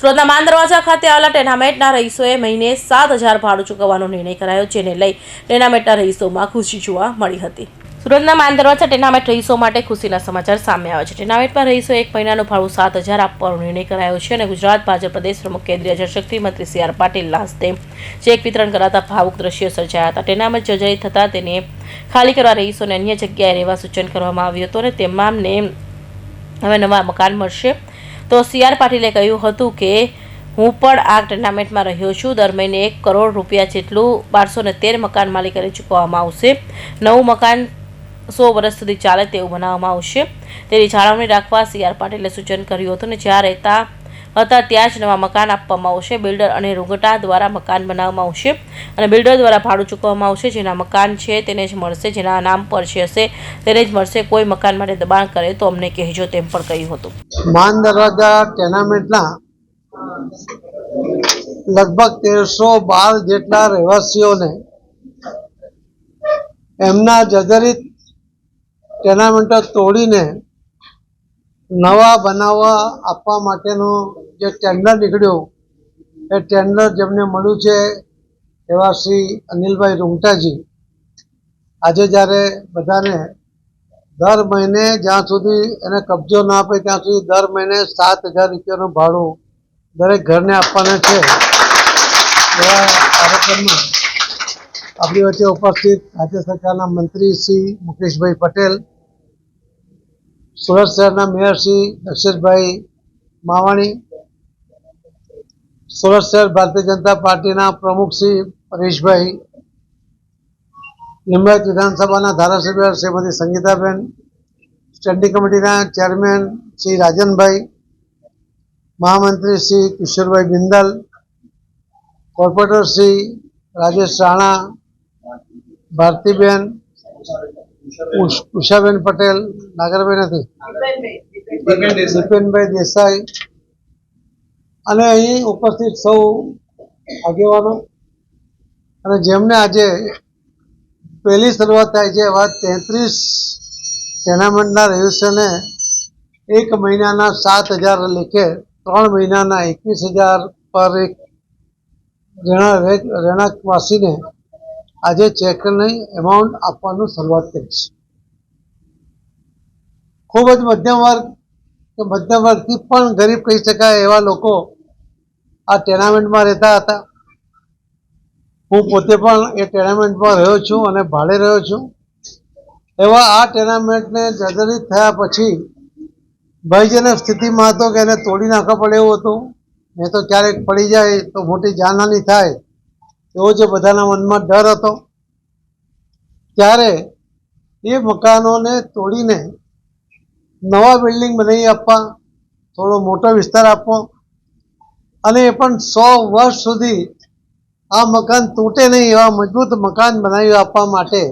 સુરતના માન દરવાજા ખાતે આવેલા ટેનામેટના રહીશોએ મહિને સાત હજાર ભાડું ચૂકવવાનો નિર્ણય કરાયો, જેને લઈ ટેનામેટના રહીશોમાં ખુશી જોવા મળી હતી. સુરતના માન દરવાજા ટેનામેટ રહીશો માટે ખુશીના સમાચાર સામે આવ્યા છે. ટેનામેટમાં રહીશો એક મહિનાનું ભાડું સાત હજાર આપવાનો નિર્ણય કરાયો છે અને ગુજરાત ભાજપ પ્રદેશ પ્રમુખ કેન્દ્રીય જળશક્તિ મંત્રી સી આર પાટીલના હસ્તે ચેક વિતરણ કરાતા ભાવુક દ્રશ્યો સર્જાયા હતા. ટેનામેટ જર્જરિત થતાં તેને ખાલી કરવા રહીશોને અન્ય જગ્યાએ રહેવા સૂચન કરવામાં આવ્યું હતું અને તમામને હવે નવા મકાન મળશે. તો સી આર પાટીલે કહ્યું હતું કે, હું પણ આ ટુર્નામેન્ટમાં રહ્યો છું. દર મહિને એક કરોડ રૂપિયા જેટલું બારસો ને તેર મકાન માલિકોને ચૂકવવામાં આવશે. નવું મકાન સો વર્ષ સુધી ચાલે તેવું બનાવવામાં આવશે. તેની જાળવણી રાખવા સી આર પાટીલે સૂચન કર્યું હતું અને જ્યાં રહેતા હતા ત્યાં જ નવા મકાન આપવામાં આવશે. બિલ્ડર અને રૂગટા દ્વારા મકાન બનાવવામાં આવશે અને બિલ્ડર દ્વારા ભાડું ચૂકવવામાં આવશે. જેના મકાન છે તેને જ મળશે, જેના નામ પર છે હશે તેને જ મળશે. કોઈ મકાન માટે દબાણ કરે તો અમને કહેજો, તેમ પણ કહ્યું હતું. માન દરવાજા ટેનામેન્ટના લગભગ તેરસો બાર જેટલા રહેવાસીઓને એમના જર્જરિત ટેનામેન્ટો તોડીને નવા બનાવવા આપવા માટેનું જે ટેન્ડર નીકળ્યું, એ ટેન્ડર જેમને મળ્યું છે એવા શ્રી અનિલભાઈ રૂંગટાજી. આજે જ્યારે બધાને દર મહિને જ્યાં સુધી એને કબજો ના આપે, ત્યાં સુધી દર મહિને સાત હજાર રૂપિયાનું ભાડું દરેક ઘરને આપવાના છે. એવા કાર્યક્રમમાં આપણી વચ્ચે ઉપસ્થિત રાજ્ય સરકારના મંત્રી શ્રી મુકેશભાઈ પટેલ, સુરત શહેરના મેયર શ્રી દક્ષેશભાઈ માવાણી, સુરત શહેર ભારતીય જનતા પાર્ટીના પ્રમુખ શ્રી પરેશભાઈ લિંબાયત વિધાનસભાના ધારાસભ્ય શ્રીમતી સંગીતાબેન સ્ટેન્ડિંગ કમિટીના ચેરમેન શ્રી રાજનભાઈ, મહામંત્રી શ્રી કિશોરભાઈ બિંદલ, કોર્પોરેટર શ્રી રાજેશ રાણા, ભારતીબેન, ઉષ- ઉષાબેન પટેલ, નાગરભાઈ નથી દીપેનભાઈ દેસાઈ, અને અહીં ઉપસ્થિત સૌ આગેવાનો. અને જેમને આજે પહેલી શરૂઆત થાય છે એવા તેત્રીસ ટેનામેન્ટના રહીશોને એક મહિનાના સાત હજાર લેખે ત્રણ મહિનાના એકવીસ હજાર પર એક રહેણા- રહેણાંકવાસીને આજે ચેકની એમાઉન્ટ આપવાનું શરૂઆત કરી છે. ખૂબ જ મધ્યમ વર્ગ કે મધ્યમ વર્ગથી પણ ગરીબ કહી શકાય એવા લોકો આ ટેનામેન્ટમાં રહેતા હતા. હું પોતે પણ એ ટેર્નામેન્ટમાં રહ્યો છું અને ભાડે રહ્યો છું. એવા આ ટેનામેન્ટને જર્જરિત થયા પછી ભયજનક સ્થિતિમાં હતો કે એને તોડી નાખવા પડે એવું હતું. નહીં તો ક્યારેક પડી જાય તો મોટી જાનહાની થાય. એવો જે બધાના મનમાં ડર હતો. ત્યારે એ મકાનોને તોડીને નવા બિલ્ડિંગ બનાવી આપવા, થોડો મોટો વિસ્તાર આપવો અને એ પણ સો વર્ષ સુધી આ મકાન તૂટે નહીં એવા મજબૂત મકાન બનાવી આપવા માટે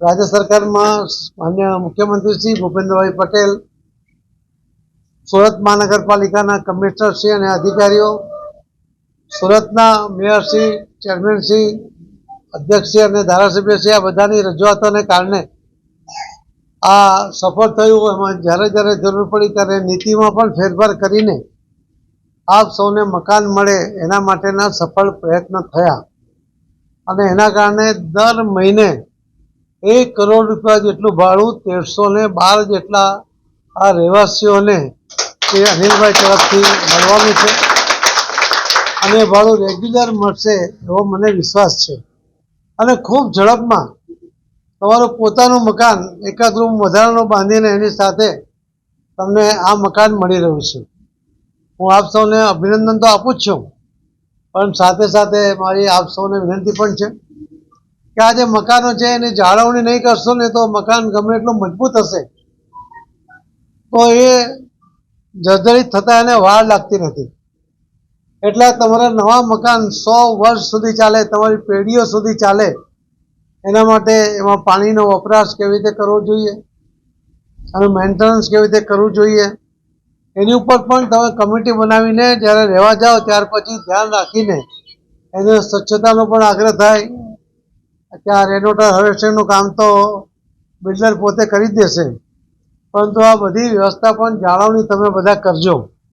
રાજ્ય સરકારમાં માન્ય મુખ્યમંત્રી શ્રી ભૂપેન્દ્રભાઈ પટેલ, સુરત મહાનગરપાલિકાના કમિશનરશ્રી અને અધિકારીઓ, સુરતના મેયરશ્રી ચેરમેનશ્રી અધ્યક્ષશ્રી અને ધારાસભ્ય શ્રી, આ બધાની રજૂઆતોને કારણે આ સફળ થયું. એમાં જ્યારે જ્યારે જરૂર પડી ત્યારે નીતિમાં પણ ફેરફાર કરીને આપ સૌને મકાન મળે એના માટેના સફળ પ્રયત્ન થયા. અને એના કારણે દર મહિને એક કરોડ રૂપિયા જેટલું ભાડું તેરસો ને બાર જેટલા આ રહેવાસીઓને એ અનિલભાઈ તરફથી મળવાનું છે. અને ભાડું રેગ્યુલર મળશે એવો મને વિશ્વાસ છે. અને ખૂબ ઝડપમાં તમારું પોતાનું મકાન એકાદ રૂમ વધારાનું બાંધીને એની સાથે તમને આ મકાન મળી રહ્યું છે. હું આપ સૌને અભિનંદન તો આપું જ છું. પણ સાથે સાથે મારી આપ સૌને વિનંતી પણ છે કે આ જે મકાનો છે એની જાળવણી નહીં કરશો ને તો મકાન ગમે એટલું મજબૂત હશે. તો એ જર્જરિત થતા એને વાર લાગતી નથી. એટલે તમારા નવા મકાન સો વર્ષ સુધી ચાલે, તમારી પેઢીઓ સુધી ચાલે, એના માટે એમાં પાણીનો વપરાશ કેવી રીતે કરવો જોઈએ? અને મેન્ટેનન્સ કેવી રીતે કરવું જોઈએ? એની ઉપર પણ તમે કમિટી બનાવીને જ્યારે રહેવા જાઓ ત્યાર પછી ધ્યાન રાખીને એને સ્વચ્છતાનો પણ આગ્રહ થાય. કે આ રેનોટર હાર્વેસ્ટિંગનું કામ તો બિલ્ડર પોતે કરી દેશે. પરંતુ આ બધી વ્યવસ્થા પણ જાળવણી તમે બધા કરજો.